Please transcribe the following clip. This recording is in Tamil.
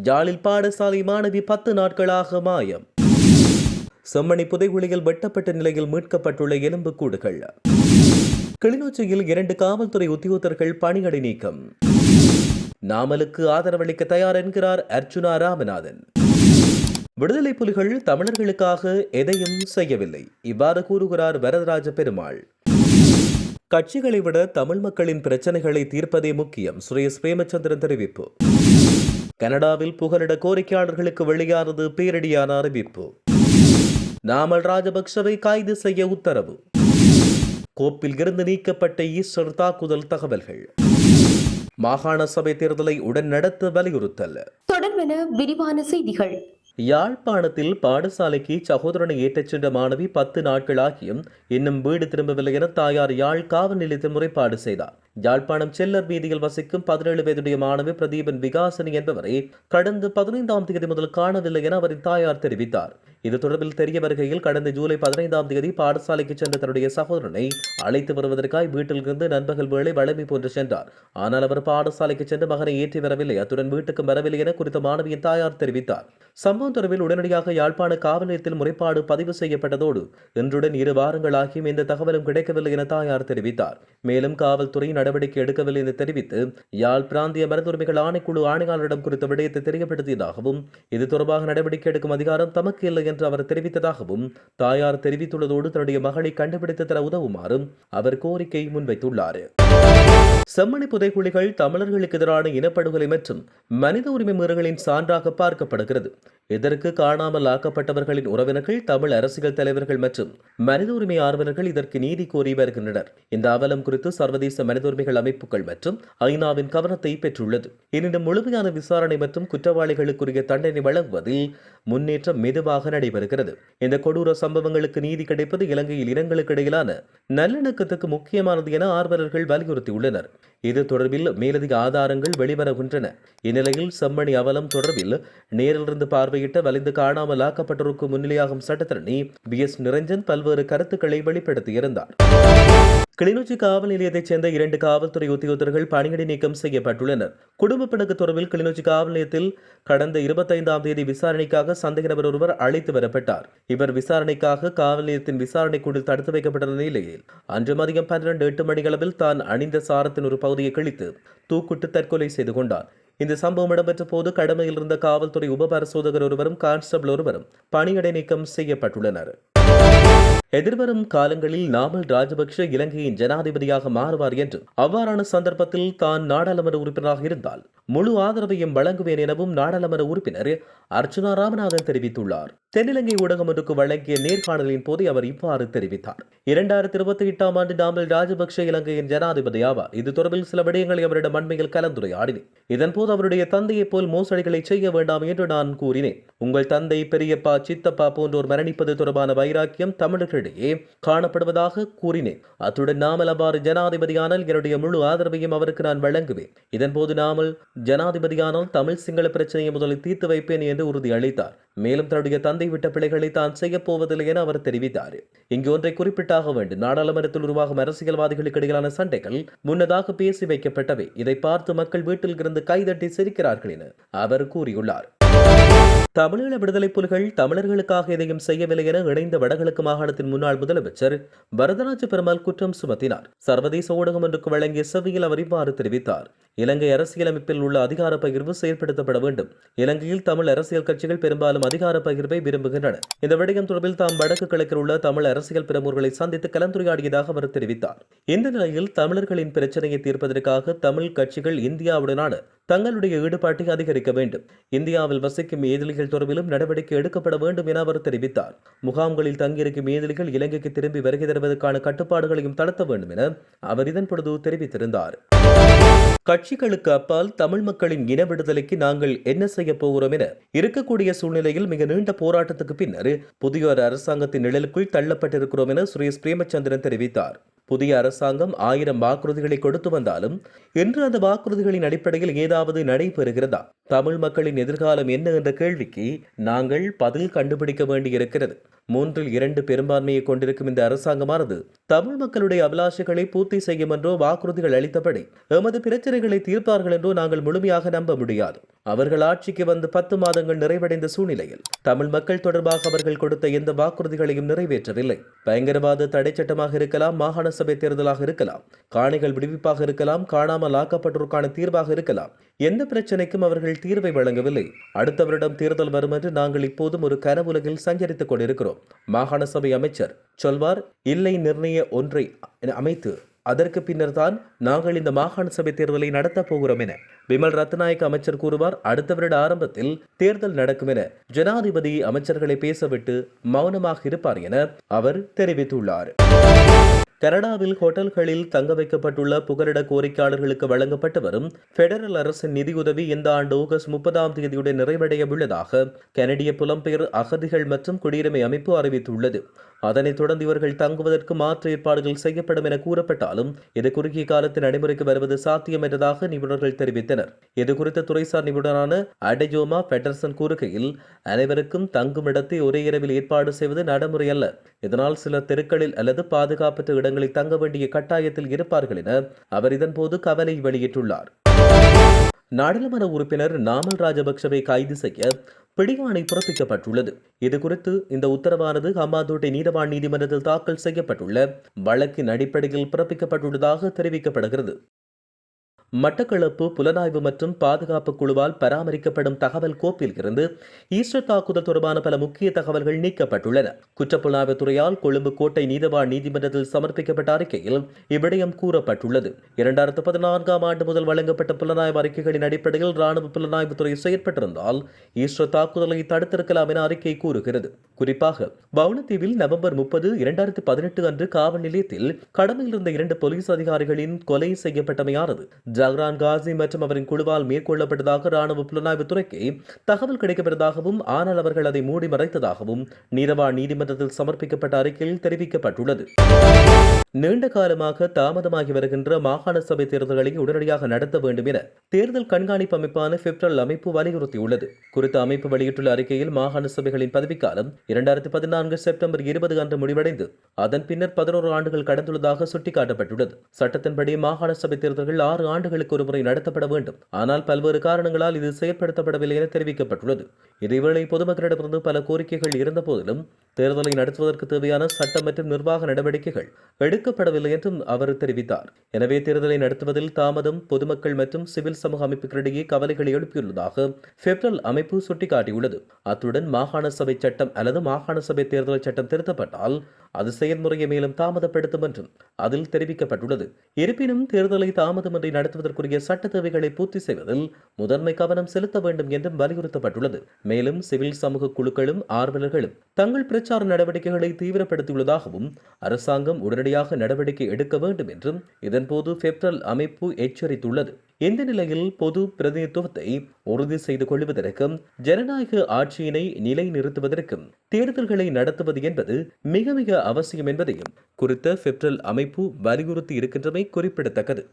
யாழில் பாடசாலை மாணவி பத்து நாட்களாக மாயம். செம்மணி புதைகுழியில் வெட்டப்பட்ட நிலையில் மீட்கப்பட்டுள்ள எலும்புக்கூடுகள் கிளிநொச்சியில் இரண்டு காவல்துறை உத்தியோகத்தர்கள் பணியடை நீக்கம். நாமலுக்கு ஆதரவளிக்க தயார் என்கிறார் அர்ச்சுனா ராமநாதன். விடுதலை புலிகள் தமிழர்களுக்காக எதையும் செய்யவில்லை. இவ்வாறு கூறுகிறார் வரதராஜ பெருமாள். கட்சிகளை விட தமிழ் மக்களின் பிரச்சனைகளை தீர்ப்பதே முக்கியம். சுரேஷ் பிரேமச்சந்திரன் தெரிவிப்பு. கனடாவில் புகலிட கோரிக்கையாளர்களுக்கு வெளியானது பேரடியான அறிவிப்பு. நாமல் ராஜபக்சவை கைது செய்ய உத்தரவு. கோப்பில் இருந்து நீக்கப்பட்ட ஈஸ்டர் தாக்குதல் தகவல்கள். மாகாண சபை தேர்தலை உடன் நடத்த வலியுறுத்தல். தொடர்பென விரிவான செய்திகள். யாழ்ப்பாணத்தில் பாடசாலைக்கு சகோதரனை ஏற்றச் சென்ற மாணவி பத்து நாட்களாகியும் இன்னும் வீடு திரும்பவில்லை என தாயார் யாழ் காவல் நிலையத்தில் முறைப்பாடு செய்தார். யாழ்ப்பாணம் செல்லர் வீதியில் வசிக்கும் பதினேழு வயதுடைய மாணவி பிரதீபன் விகாசனி என்பவரை கடந்த பதினைந்தாம் தேதி முதல் காணவில்லை என அவரின் தாயார் தெரிவித்தார். இது தொடர்பில் தெரிய வருகையில் கடந்த ஜூலை பதினைந்தாம் தேதி பாடசாலைக்கு சென்ற தன்னுடைய சகோதரனை அழைத்து வருவதற்காய் வீட்டிலிருந்து நண்பகல் வேளை வளமை போன்று சென்றார். ஆனால் அவர் பாடசாலைக்கு சென்று மகனை ஏற்றி வரவில்லை. அத்துடன் வீட்டுக்கு வரவில்லை என குறித்த மாணவியின் தாயார் தெரிவித்தார். சம்பவம் தொடர்பில் உடனடியாக யாழ்ப்பாண காவல் நிலையத்தில் முறைப்பாடு பதிவு செய்யப்பட்டதோடு இன்றுடன் இரு வாரங்களாகியும் இந்த தகவலும் கிடைக்கவில்லை என தாயார் தெரிவித்தார். மேலும் காவல்துறை நடவடிக்கை எடுக்கவில்லை என்று தெரிவித்து யாழ் பிராந்திய மருத்துவமைகள் ஆணைக்குழு ஆணையாளரிடம் குறித்த விடயத்தை தெரியப்படுத்தியதாகவும் இது தொடர்பாக நடவடிக்கை எடுக்கும் அதிகாரம் தமக்கு இல்லை என்று அவர் தெரிவித்ததாகவும் தாயார் தெரிவித்துள்ளதோடு தன்னுடைய மகளை கண்டுபிடித்து தர உதவுமாறும் அவர் கோரிக்கை முன்வைத்துள்ளார். செம்மணி புதைக்குழிகள் தமிழர்களுக்கு எதிரான இனப்படுகொலை மற்றும் மனித உரிமை மீறல்களின் சான்றாக பார்க்கப்படுகிறது. இதற்கு காணாமல் ஆக்கப்பட்டவர்களின் உறவினர்கள் தமிழ் அரசியல் தலைவர்கள் மற்றும் மனித உரிமை ஆர்வலர்கள் இதற்கு நீதி கோரி வருகின்றனர். இந்த அவலம் குறித்து சர்வதேச மனித உரிமைகள் அமைப்புகள் மற்றும் ஐநாவின் கவனத்தை பெற்றுள்ளது. எனினும் முழுமையான விசாரணை மற்றும் குற்றவாளிகளுக்குரிய தண்டனை வழங்குவதில் முன்னேற்றம் மெதுவாக நடைபெறுகிறது. இந்த கொடூர சம்பவங்களுக்கு நீதி கிடைப்பது இலங்கையில் இனங்களுக்கு இடையிலான நல்லிணக்கத்துக்கு முக்கியமானது என ஆர்வலர்கள் வலியுறுத்தியுள்ளனர். இது தொடர்பில் மேலதிக ஆதாரங்கள் வெளிவருகின்றன இந்நிலையில் செம்மணி அவலம் தொடர்பில் நேரிலிருந்து பார்வையிட்ட வலிந்து காணாமல் ஆக்கப்பட்டோருக்கு முன்னிலையாகும் சட்டத்தரணி பி எஸ் நிரஞ்சன் பல்வேறு கருத்துக்களை வெளிப்படுத்தியிருந்தார். கிளிநொச்சி காவல் நிலையத்தைச் சேர்ந்த இரண்டு காவல்துறை உத்தியோகத்தர்கள் பணியிடை நீக்கம் செய்யப்பட்டுள்ளனர். குடும்ப பிணக்கு தொடர்பில் கிளிநொச்சி காவல் நிலையத்தில் கடந்த இருபத்தைந்தாம் தேதி விசாரணைக்காக சந்தேக நபர் ஒருவர் அழைத்து வரப்பட்டார். இவர் விசாரணைக்காக காவல் நிலையத்தின் விசாரணை குழு தடுத்து வைக்கப்பட்ட நிலையில் அன்று மதியம் பன்னிரண்டு எட்டு மணிகளவில் தான் அணிந்த சாரத்தின் ஒரு பகுதியை கிழித்து தூக்குட்டு தற்கொலை செய்து கொண்டார். இந்த சம்பவம் இடம்பெற்ற போது கடமையில் இருந்த காவல்துறை உப பரிசோதகர் ஒருவரும் கான்ஸ்டபிள் ஒருவரும் பணியிடை நீக்கம் செய்யப்பட்டுள்ளனர். எதிர்வரும் காலங்களில் நாமல் ராஜபக்ஷ இலங்கையின் ஜனாதிபதியாக மாறுவார் என்று அவ்வாறான சந்தர்ப்பத்தில் தான் நாடாளுமன்ற உறுப்பினராக இருந்தால் முழு ஆதரவையும் வழங்குவேன் எனவும் நாடாளுமன்ற உறுப்பினர் அர்ச்சனா ராமநாதன் தெரிவித்துள்ளார். தென்னிலங்கை ஊடகம் ஒன்றுக்கு வழங்கிய நேர்காணலின் போது அவர் இவ்வாறு தெரிவித்தார். இரண்டாயிரத்தி இருபத்தி எட்டாம் ஆண்டு நாமல் ராஜபக்ஷ இலங்கையின் ஜனாதிபதி ஆவார். இது தொடர்பில் சில விடயங்களை அவரிடம் அண்மையில் கலந்துரையாடினேன். இதன்போது அவருடைய தந்தையைப் போல் மோசடிகளை செய்ய வேண்டாம் என்று நான் கூறினேன். உங்கள் தந்தை பெரியப்பா சித்தப்பா போன்றோர் மரணிப்பது தொடர்பான வைராக்கியம் தமிழர்கள் மக்களிடையே காணப்படுவதாக கூறினேன். அத்துடன் நாமல் அவ்வாறு ஜனாதிபதியானால் என்னுடைய முழு ஆதரவையும் அவருக்கு நான் வழங்குவேன். இதன்போது நாமல் ஜனாதிபதியானால் தமிழ் சிங்கள பிரச்சனையை முதலில் தீர்த்து வைப்பேன் என்று உறுதி அளித்தார். மேலும் தன்னுடைய தந்தை விட்ட பிழைகளை தான் செய்யப் போவதில்லை என அவர் தெரிவித்தார். இங்கு ஒன்றை குறிப்பிட்டாக வேண்டும். நாடாளுமன்றத்தில் உருவாகும் அரசியல்வாதிகளுக்கு இடையிலான சண்டைகள் முன்னதாக பேசி வைக்கப்பட்டவை. இதை பார்த்து மக்கள் வீட்டில் இருந்து கைதட்டி சிரிக்கிறார்கள் என அவர் கூறியுள்ளார். தமிழீழ விடுதலை புலிகள் தமிழர்களுக்காக எதையும் செய்யவில்லை என இணைந்த வடகிழக்கு மாகாணத்தின் முன்னாள் முதலமைச்சர் வரதராஜ பெருமாள் குற்றம் சுமத்தினார். சர்வதேச ஊடகம் ஒன்றுக்கு வழங்கிய செவியில் அவர் இவ்வாறு தெரிவித்தார். இலங்கை அரசியலமைப்பில் உள்ள அதிகார பகிர்வு செயல்படுத்தப்பட வேண்டும். இலங்கையில் தமிழ் அரசியல் கட்சிகள் பெரும்பாலும் அதிகார பகிர்வை விரும்புகின்றன. இந்த விடயம் தொடர்பில் தாம் வடக்கு கிழக்கில் உள்ள தமிழ் அரசியல் பிரமுகர்களை சந்தித்து கலந்துரையாடியதாக அவர் தெரிவித்தார். இந்த நிலையில் தமிழர்களின் பிரச்சனையை தீர்ப்பதற்காக தமிழ் கட்சிகள் இந்தியாவுடனான தங்களுடைய ஈடுபாட்டை அதிகரிக்க வேண்டும். இந்தியாவில் வசிக்கும் ஏதிலிகள் தொடர்பிலும் நடவடிக்கை எடுக்கப்பட வேண்டும் என அவர் தெரிவித்தார். முகாம்களில் தங்கியிருக்கும் ஏதிலிகள் இலங்கைக்கு திரும்பி வருகை தருவதற்கான கட்டுப்பாடுகளையும் தளர்த்த வேண்டும் என அவர் இதன் பொழுது தெரிவித்திருந்தார். கட்சிகளுக்கு அப்பால் தமிழ் மக்களின் இன விடுதலைக்கு நாங்கள் என்ன செய்ய போகிறோம் என இருக்கக்கூடிய சூழ்நிலையில் மிக நீண்ட போராட்டத்துக்கு பின்னர் புதிய அரசாங்கத்தின் நிழலுக்குள் தள்ளப்பட்டிருக்கிறோம் என சுரேஷ் பிரேமச்சந்திரன் தெரிவித்தார். புதிய அரசாங்கம் ஆயிரம் வாக்குறுதிகளை கொடுத்து வந்தாலும் இன்று அந்த வாக்குறுதிகளின் அடிப்படையில் ஏதாவது நடைபெறுகிறதா? தமிழ் மக்களின் எதிர்காலம் என்ன என்ற கேள்விக்கு நாங்கள் பதில் கண்டுபிடிக்க வேண்டியிருக்கிறது. மூன்றில் இரண்டு பெரும்பான்மையை கொண்டிருக்கும் இந்த அரசாங்கமானது தமிழ் மக்களுடைய அபிலாஷைகளை பூர்த்தி செய்யும் என்றோ வாக்குறுதிகள் அளித்தபடி எமது பிரச்சனைகளை தீர்ப்பார்கள் என்றோ நாங்கள் முழுமையாக நம்ப முடியாது. அவர்கள் ஆட்சிக்கு வந்து பத்து மாதங்கள் நிறைவடைந்த சூழ்நிலையில் தமிழ் மக்கள் தொடர்பாக அவர்கள் கொடுத்த எந்த வாக்குறுதிகளையும் நிறைவேற்றவில்லை. பயங்கரவாத தடை சட்டமாக இருக்கலாம் மாகாண சபை தேர்தலாக இருக்கலாம் காணிகள் விடுவிப்பாக இருக்கலாம் காணாமல் ஆக்கப்பட்டோருக்கான தீர்வாக இருக்கலாம். எந்த பிரச்சனைக்கும் அவர்கள் தீர்வை வழங்கவில்லை. அடுத்த வருடம் தேர்தல் வரும் என்று நாங்கள் இப்போதும் ஒரு கனவுலகில் சஞ்சரித்துக் கொண்டிருக்கிறோம். மாகாண சபை அமைச்சர் சொல்வார் இல்லை நிர்ணய ஒன்றை அமைத்து அதற்கு பின்னர் தான் நாங்கள் இந்த மாகாண சபை தேர்தலை நடத்தப் போகிறோம் என விமல் ரத்நாயக்க அமைச்சர் கூறுவார். அடுத்த வருட ஆரம்பத்தில் தேர்தல் நடக்கும் என ஜனாதிபதி அமைச்சர்களை பேசவிட்டு மௌனமாக இருப்பார் என அவர் தெரிவித்துள்ளார். கனடாவில் ஹோட்டல்களில் தங்க வைக்கப்பட்டுள்ள புகலிட கோரிக்கையாளர்களுக்கு வழங்கப்பட்டு வரும் பெடரல் அரசின் நிதியுதவி இந்த ஆண்டு ஆகஸ்ட் முப்பதாம் தேதியுடன் நிறைவடைய உள்ளதாக கனடிய புலம்பெயர் அகதிகள் மற்றும் குடியுரிமை அமைப்பு அறிவித்துள்ளது. அதனைத் தொடர்ந்து இவர்கள் தங்குவதற்கு மாற்று ஏற்பாடுகள் செய்யப்படும் என கூறப்பட்டாலும் இது குறுகிய காலத்தில் நடைமுறைக்கு வருவது சாத்தியமற்றதாக நிபுணர்கள் தெரிவித்தனர். இது குறித்த துறைசார் நிபுணரான அடஜோமா பெட்டர்சன் கூறுகையில் அனைவருக்கும் தங்கும் இடத்தை ஒரே இரவில் ஏற்பாடு செய்வது நடைமுறை அல்ல இதனால் சில தெருக்களில் அல்லது பாதுகாப்பற்ற இடங்களில் தங்க வேண்டிய கட்டாயத்தில் இருப்பார்கள் என அவர் இதன்போது கவலை வெளியிட்டுள்ளார். நாடாளுமன்ற உறுப்பினர் நாமல் ராஜபக்சவை கைது செய்ய பிடியாணை பிறப்பிக்கப்பட்டுள்ளது. இது குறித்து இந்த உத்தரவானது ஹம்மாந்தோட்டை நீதவான் நீதிமன்றத்தில் தாக்கல் செய்யப்பட்டுள்ள வழக்கின் அடிப்படையில் பிறப்பிக்கப்பட்டுள்ளதாக தெரிவிக்கப்படுகிறது. மட்டக்களப்பு புலனாய்வு மற்றும் பாதுகாப்பு குழுவால் பராமரிக்கப்படும் தகவல் கோப்பில் இருந்து ஈஸ்டர் தாக்குதல் தொடர்பான பல முக்கிய தகவல்கள் நீக்கப்பட்டுள்ளன. குற்றப்புலனாய்வு துறையால் கொழும்பு கோட்டை நீதவான் நீதிமன்றத்தில் சமர்ப்பிக்கப்பட்ட அறிக்கையில் இவ்விடயம் கூறப்பட்டுள்ளது. இரண்டாயிரத்து பதினான்காம் ஆண்டு முதல் வழங்கப்பட்ட புலனாய்வு அறிக்கைகளின் அடிப்படையில் ராணுவ புலனாய்வு துறை செயற்பட்டிருந்தால் ஈஸ்டர் தாக்குதலை தடுத்திருக்கலாம் என அறிக்கை கூறுகிறது. குறிப்பாக வவுனத்தீவில் நவம்பர் முப்பது இரண்டாயிரத்து பதினெட்டு அன்று காவல் நிலையத்தில் கடமையில் இருந்த இரண்டு போலீஸ் அதிகாரிகளின் கொலை செய்யப்பட்டமையானது. ஜஹ்ரான் காசி மற்றும் அவரின் குழுவால் மேற்கொள்ளப்பட்டதாக ராணுவ புலனாய்வு துறைக்கு தகவல் கிடைக்கப்பட்டதாகவும் ஆனால் அவர்கள் அதை மூடி மறைத்ததாகவும் நீரவா நீதிமன்றத்தில் சமர்ப்பிக்கப்பட்ட அறிக்கையில் தெரிவிக்கப்பட்டுள்ளது. நீண்ட காலமாக தாமதமாகி வருகின்ற மாகாண சபை தேர்தல்களை உடனடியாக நடத்த வேண்டும் என தேர்தல் கண்காணிப்பு அமைப்பான பிப்ரல் அமைப்பு வலியுறுத்தியுள்ளது. குறித்த அமைப்பு வெளியிட்டுள்ள அறிக்கையில் மாகாண சபைகளின் பதவிக்காலம் இரண்டாயிரத்தி பதினான்கு செப்டம்பர் இருபது அன்று முடிவடைந்து அதன் பின்னர் பதினோரு ஆண்டுகள் கடந்துள்ளதாக சுட்டிக்காட்டப்பட்டுள்ளது. சட்டத்தின்படி மாகாண சபை தேர்தல்கள் ஆறு ஆண்டுகளுக்கு ஒருமுறை நடத்தப்பட வேண்டும். ஆனால் பல்வேறு காரணங்களால் இது செயற்படுத்தப்படவில்லை என தெரிவிக்கப்பட்டுள்ளது. இதேவேளை பொதுமக்களிடமிருந்து பல கோரிக்கைகள் இருந்த போதிலும் தேர்தலை நடத்துவதற்கு தேவையான சட்டம் மற்றும் நிர்வாக நடவடிக்கைகள் எடுக்கப்படவில்லை என்றும் அவர் தெரிவித்தார். எனவே தேர்தலை நடத்துவதில் தாமதம் பொதுமக்கள் மற்றும் சிவில் சமூக அமைப்புகளிடையே கவலைகளை எழுப்பியுள்ளதாக பெப்ரல் அமைப்பு சுட்டிக்காட்டியுள்ளது. அத்துடன் மாகாண சபை சட்டம் அல்லது மாகாண சபை தேர்தல் சட்டம் திருத்தப்பட்டால் அது செயல்முறையை மேலும் தாமதப்படுத்தும் என்றும் அதில் தெரிவிக்கப்பட்டுள்ளது. இருப்பினும் தேர்தலை தாமதமின்றி நடத்துவதற்குரிய சட்ட தேவைகளை பூர்த்தி செய்வதில் முதன்மை கவனம் செலுத்த வேண்டும் என்றும் வலியுறுத்தப்பட்டுள்ளது. மேலும் சிவில் சமூக குழுக்களும் ஆர்வலர்களும் தங்கள் பிரச்சார நடவடிக்கைகளை தீவிரப்படுத்தியுள்ளதாகவும் அரசாங்கம் உடனடியாக நடவடிக்கை எடுக்க வேண்டும் என்றும் இதன்போது பெப்ரல் அமைப்பு எச்சரித்துள்ளது. இந்த நிலையில் பொது பிரதிநிதித்துவத்தை உறுதி செய்து கொள்வதற்கும் ஜனநாயக ஆட்சியினை நிலைநிறுத்துவதற்கும் தேர்தல்களை நடத்துவது என்பது மிக மிக அவசியம் என்பதையும் குறித்த பெப்ரல் அமைப்பு வலியுறுத்தி இருக்கின்றமை குறிப்பிடத்தக்கது.